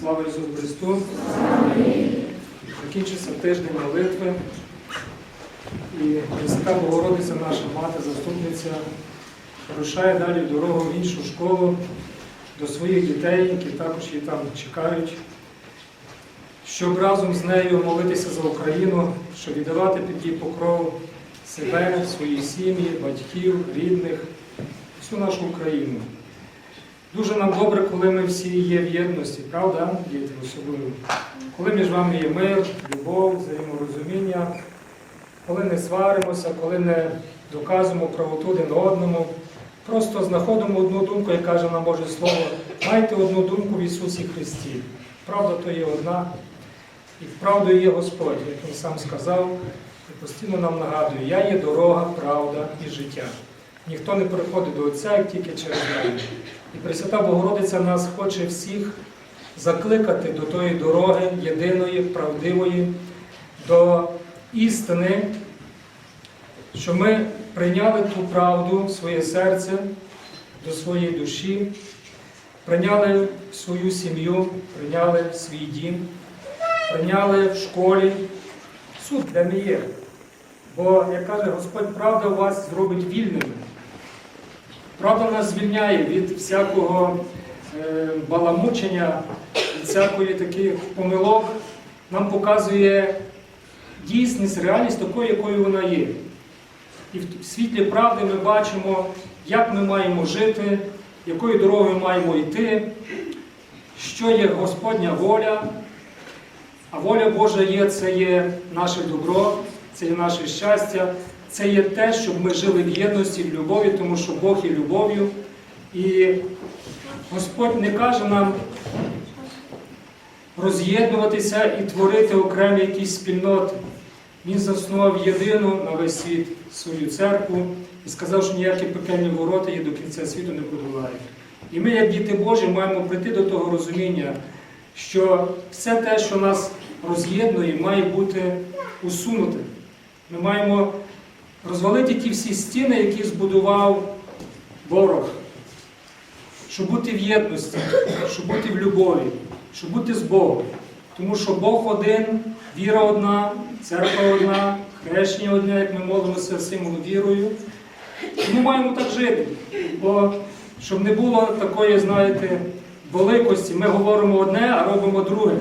Слава Ісусу Христу! Закінчився тиждень молитви. І Пресвята Богородиця, наша мати, заступниця, рушає далі дорогу в іншу школу до своїх дітей, які також її там чекають, щоб разом з нею молитися за Україну, щоб віддавати під її покров себе, свої сім'ї, батьків, рідних, всю нашу Україну. Дуже нам добре, коли ми всі є в єдності, правда, діти особливо? Коли між вами є мир, любов, взаєморозуміння, коли не сваримося, коли не доказуємо правоту один одному, просто знаходимо одну думку, як каже нам Боже Слово, майте одну думку в Ісусі Христі. Правда то є одна, і вправду є Господь, як Він сам сказав, і постійно нам нагадує, я є дорога, правда і життя. Ніхто не приходить до Отця, як тільки через мене. І Пресвята Богородиця нас хоче всіх закликати до тої дороги єдиної, правдивої, до істини, що ми прийняли ту правду в своє серце, до своєї душі, прийняли свою сім'ю, прийняли свій дім, прийняли в школі. Суд для не є. Бо, як каже Господь, правда вас зробить вільними. Правда нас звільняє від всякого е, баламучення, від всякої таких помилок, нам показує дійсність, реальність такою, якою вона є. І в світлі правди ми бачимо, як ми маємо жити, якою дорогою маємо йти, що є Господня воля. А воля Божа є, це є наше добро, це є наше щастя, це є те, щоб ми жили в єдності, в любові, тому що Бог є любов'ю. І Господь не каже нам роз'єднуватися і творити окремі якісь спільноти. Він заснував єдину на весь світ свою церкву і сказав, що ніякі пекельні ворота її до кінця світу не подолають. І ми, як діти Божі, маємо прийти до того розуміння, що все те, що нас роз'єднує, має бути усунуте. Ми маємо розвалити ті всі стіни, які збудував ворог, щоб бути в єдності, щоб бути в любові, щоб бути з Богом. Тому що Бог один, віра одна, церква одна, хрещення одне, як ми молимося символу вірою. Ми маємо так жити. Бо щоб не було такої, знаєте, великості, ми говоримо одне, а робимо друге.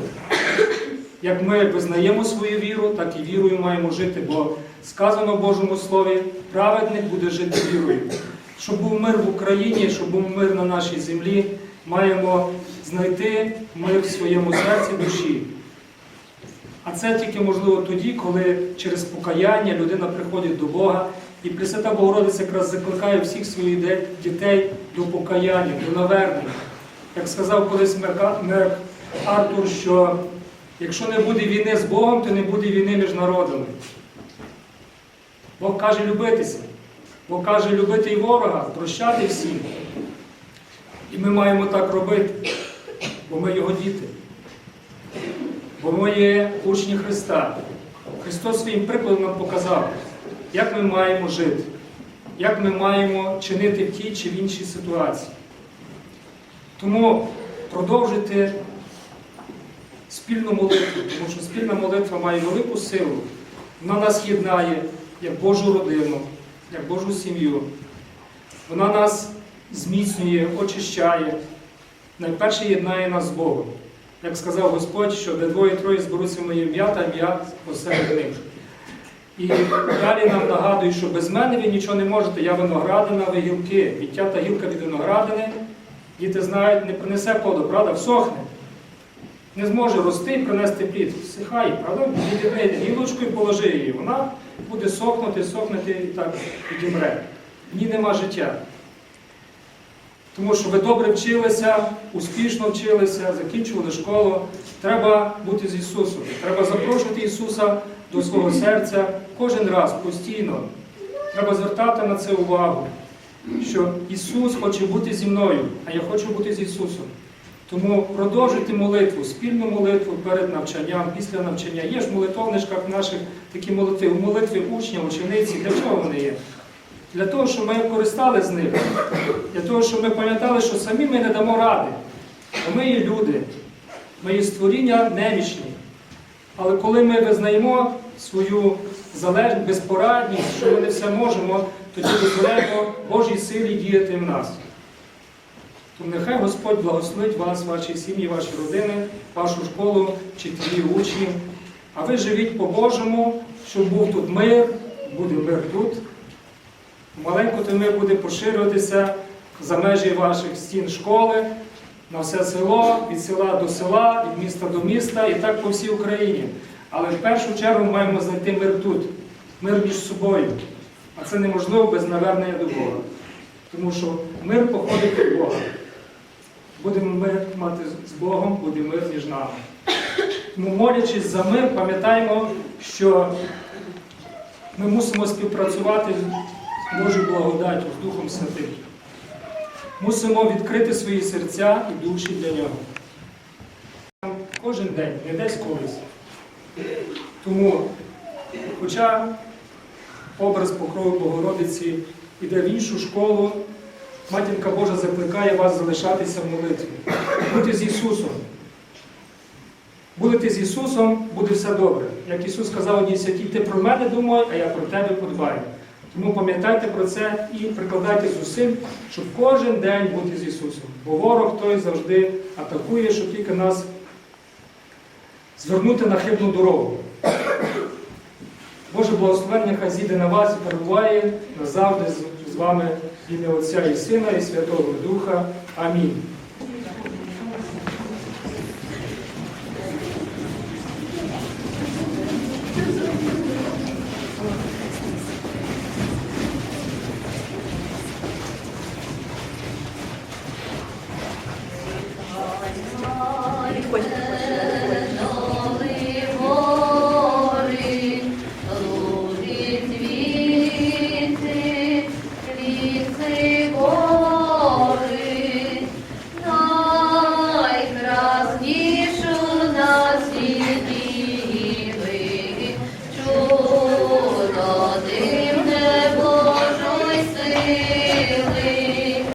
Як ми визнаємо свою віру, так і вірою маємо жити, бо сказано в Божому Слові, праведник буде жити вірою. Щоб був мир в Україні, щоб був мир на нашій землі, маємо знайти мир в своєму серці душі. А це тільки можливо тоді, коли через покаяння людина приходить до Бога. І Пресвята Богородиця якраз закликає всіх своїх дітей до покаяння, до навернення. Як сказав колись Мер Артур, що якщо не буде війни з Богом, то не буде війни між народами. Бог каже любитися. Бог каже любити і ворога, прощати всім. І ми маємо так робити, бо ми його діти. Бо ми є учні Христа. Христос своїм прикладом нам показав, як ми маємо жити, як ми маємо чинити в тій чи в іншій ситуації. Тому продовжуйте спільну молитву, тому що спільна молитва має велику силу. Вона нас єднає як Божу родину, як Божу сім'ю. Вона нас зміцнює, очищає. Найперше єднає нас з Богом. Як сказав Господь, що де двоє-троє зберуться в моє ім'я, та ім'я посеред них. І далі нам нагадують, що без мене ви нічого не можете, я виноградина, ви гілки. Віття та гілка від виноградини, діти знають, не принесе плоду, правда, всохне. Не зможе рости і принести плід. Всихає, правда? Відібри гілочку і положи її. Вона буде сохнути, сохнути і так відімре. Ній нема життя. Тому що ви добре вчилися, успішно вчилися, закінчували школу. Треба бути з Ісусом. Треба запрошувати Ісуса до свого серця кожен раз, постійно. Треба звертати на це увагу, що Ісус хоче бути зі мною, а я хочу бути з Ісусом. Тому продовжуйте молитву, спільну молитву перед навчанням, після навчання. Є ж в наших такі молитви, молитви учня, учениці. Для чого вони є? Для того, щоб ми користали з них, для того, щоб ми пам'ятали, що самі ми не дамо ради. Бо ми є люди. Ми є створіння немічні. Але коли ми визнаємо свою залежність, безпорадність, що ми не все можемо, тоді дозволяємо Божій силі діяти в нас. Нехай Господь благословить вас, ваші сім'ї, ваші родини, вашу школу, вчителів, учнів. А ви живіть по-божому, щоб був тут мир, буде мир тут. Маленько той мир буде поширюватися за межі ваших стін школи, на все село, від села до села, від міста до міста і так по всій Україні. Але в першу чергу маємо знайти мир тут, мир між собою. А це неможливо без навернення до Бога. Тому що мир походить від Бога. Будемо мир мати з Богом, буде мир між нами. Тому молячись за мир, пам'ятаємо, що ми мусимо співпрацювати з Божою благодаттю, з Духом Святим. Мусимо відкрити свої серця і душі для нього. Кожен день, не десь колись. Тому, хоча образ покрови Богородиці йде в іншу школу, Матінка Божа закликає вас залишатися в молитві, бути з Ісусом. Будете з Ісусом, буде все добре. Як Ісус сказав одній святій, ти про мене думай, а я про тебе подбаю. Тому пам'ятайте про це і прикладайте зусиль, щоб кожен день бути з Ісусом. Бо ворог той завжди атакує, щоб тільки нас звернути на хибну дорогу. Боже благословення хай зійде на вас і перебуває назавжди з- вами Ім'я Отця и Сина, і Святого Духа. Амінь. Приходь.